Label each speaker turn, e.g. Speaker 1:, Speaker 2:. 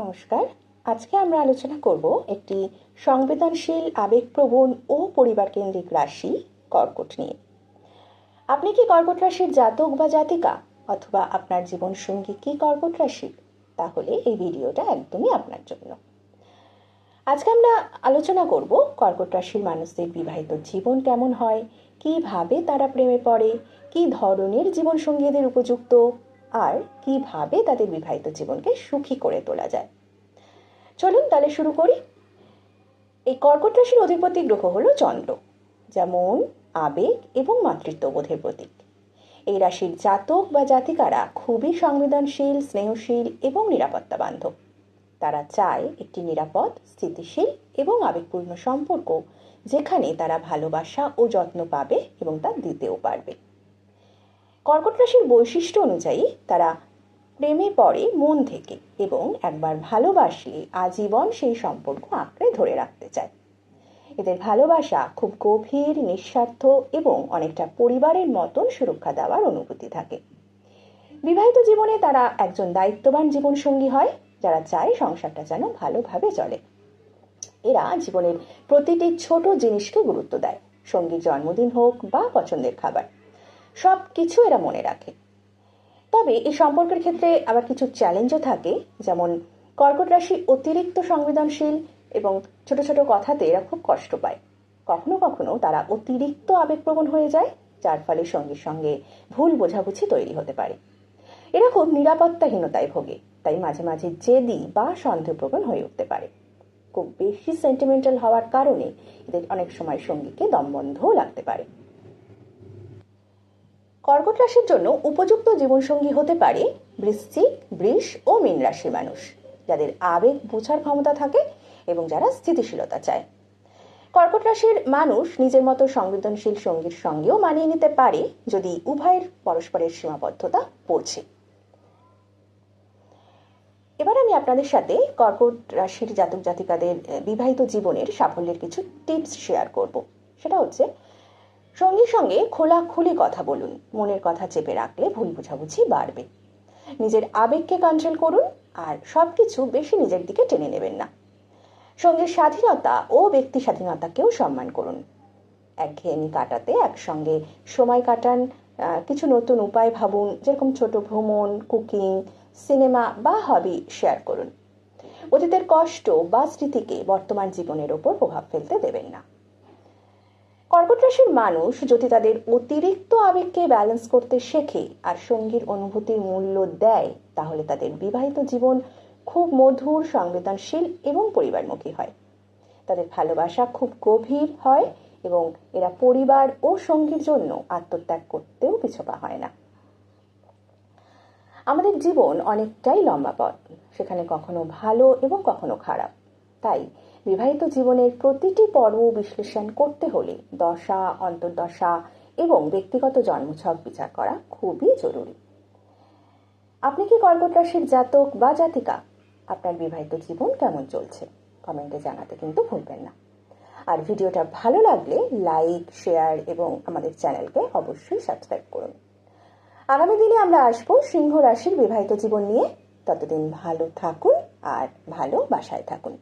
Speaker 1: নমস্কার। আজকে আমরা আলোচনা করব একটি সংবেদনশীল, আবেগপ্রবণ ও পরিবার কেন্দ্রিক রাশি, কর্কট নিয়ে। আপনি কি কর্কট রাশির জাতক বা জাতিকা? অথবা আপনার জীবনসঙ্গী কি কর্কট রাশির তাহলে এই ভিডিওটা একদমই আপনার জন্য। আজকে আমরা আলোচনা করব কর্কট রাশির মানুষদের বিবাহিত জীবন কেমন হয়? কীভাবে তারা প্রেমে পড়ে? কি ধরনের জীবনসঙ্গীদের উপযুক্ত? আর কীভাবে তাদের বিবাহিত জীবনকে সুখী করে তোলা যায়। চলুন তাহলে শুরু করি। এই কর্কট রাশির অধিপতি গ্রহ হল চন্দ্র যেমন আবেগ এবং মাতৃত্ববোধের প্রতীক। এই রাশির জাতক বা জাতিকারা খুবই সংবেদনশীল, স্নেহশীল এবং নিরাপত্তা বান্ধব। তারা চায় একটি নিরাপদ, স্থিতিশীল এবং আবেগপূর্ণ সম্পর্ক, যেখানে তারা ভালোবাসা ও যত্ন পাবে এবং তা দিতেও পারবে। কর্কট রাশির বৈশিষ্ট্য অনুযায়ী তারা প্রেমে পড়ে, মন থেকে এবং একবার ভালোবাসলে আজীবন সেই সম্পর্ক আঁকড়ে ধরে রাখতে চায়। এদের ভালোবাসা খুব গভীর, নিঃস্বার্থ এবং অনেকটা পরিবারের মতন সুরক্ষা দেওয়ার অনুভূতি থাকে। বিবাহিত জীবনে তারা একজন দায়িত্ববান জীবনসঙ্গী হয়, যারা চায় সংসারটা যেন ভালোভাবে চলে। এরা জীবনের প্রতিটি ছোট জিনিসকে গুরুত্ব দেয়। সঙ্গীর জন্মদিন হোক বা পছন্দের খাবার। সব কিছু এরা মনে রাখে। তবে এই সম্পর্কের ক্ষেত্রে আবার কিছু চ্যালেঞ্জও থাকে, যেমন কর্কট রাশি অতিরিক্ত সংবেদনশীল এবং ছোট ছোট কথাতে এরা খুব কষ্ট পায়। কখনো কখনো তারা অতিরিক্ত আবেগপ্রবণ হয়ে যায়, যার ফলে সঙ্গীর সঙ্গে ভুল বোঝাবুঝি তৈরি হতে পারে। এরা খুব নিরাপত্তাহীনতায় ভোগে, তাই মাঝে মাঝে জেদি বা সন্দেহপ্রবণ হয়ে উঠতে পারে। খুব বেশি সেন্টিমেন্টাল হওয়ার কারণে এদের অনেক সময় সঙ্গীকে দমবন্ধও লাগতে পারে। কর্কট রাশির জন্য উপযুক্ত জীবনসঙ্গী হতে পারে বৃশ্চিক, বৃষ ও মীন রাশির মানুষ, যাদের আবেগ বোঝার ক্ষমতা থাকে এবং যারা স্থিতিশীলতা চায়। কর্কট রাশির মানুষ নিজের মতো সংবেদনশীল সঙ্গীর সঙ্গেও মানিয়ে নিতে পারে যদি উভয়ের পরস্পরের সীমাবদ্ধতা পৌঁছে এবার আমি আপনাদের সাথে কর্কট রাশির জাতক জাতিকাদের বিবাহিত জীবনের সাফল্যের কিছু টিপস শেয়ার করব। সেটা হচ্ছে সঙ্গীর সঙ্গে খোলাখুলি কথা বলুন। মনের কথা চেপে রাখলে ভুল বোঝাবুঝি বাড়বে। নিজের আবেগকে কন্ট্রোল করুন আর সব কিছু বেশি নিজের দিকে টেনে নেবেন না। সঙ্গে স্বাধীনতা ও ব্যক্তি স্বাধীনতাকেও সম্মান করুন। একঘেয়েমি কাটাতে একসঙ্গে সময় কাটান কিছু নতুন উপায় ভাবুন, যেরকম ছোট ভ্রমণ, কুকিং, সিনেমা বা হবি শেয়ার করুন। অতীতের কষ্ট বা স্মৃতিকে বর্তমান জীবনের ওপর প্রভাব ফেলতে দেবেন না। কর্কট রাশির মানুষ যদি তাদের অতিরিক্ত আবেগকে ব্যালেন্স করতে শেখে আর সঙ্গীর অনুভূতির মূল্য দেয়, তাহলে তাদের বিবাহিত জীবন খুব মধুর, সংবেদনশীল এবং পরিবারমুখী হয়। তাদের ভালোবাসা খুব গভীর হয় এবং এরা পরিবার ও সঙ্গীর জন্য আত্মত্যাগ করতেও পিছপা হয় না। আমাদের জীবন অনেকটাই লম্বা পথ, সেখানে কখনো ভালো এবং কখনো খারাপ। তাই বিবাহিত জীবনের প্রতিটি পর্ব বিশ্লেষণ করতে হলে দশা, অন্তর্দশা এবং ব্যক্তিগত জন্মছক বিচার করা খুবই জরুরি। আপনি কি কর্কট রাশির জাতক বা জাতিকা? আপনার বিবাহিত জীবন কেমন চলছে? কমেন্টে জানাতে কিন্তু ভুলবেন না। আর ভিডিওটা ভালো লাগলে লাইক, শেয়ার এবং আমাদের চ্যানেলকে অবশ্যই সাবস্ক্রাইব করুন। আগামী দিনে আমরা আসব সিংহ রাশির বিবাহিত জীবন নিয়ে। ততদিন ভালো থাকুন আর ভালো বাসায় থাকুন।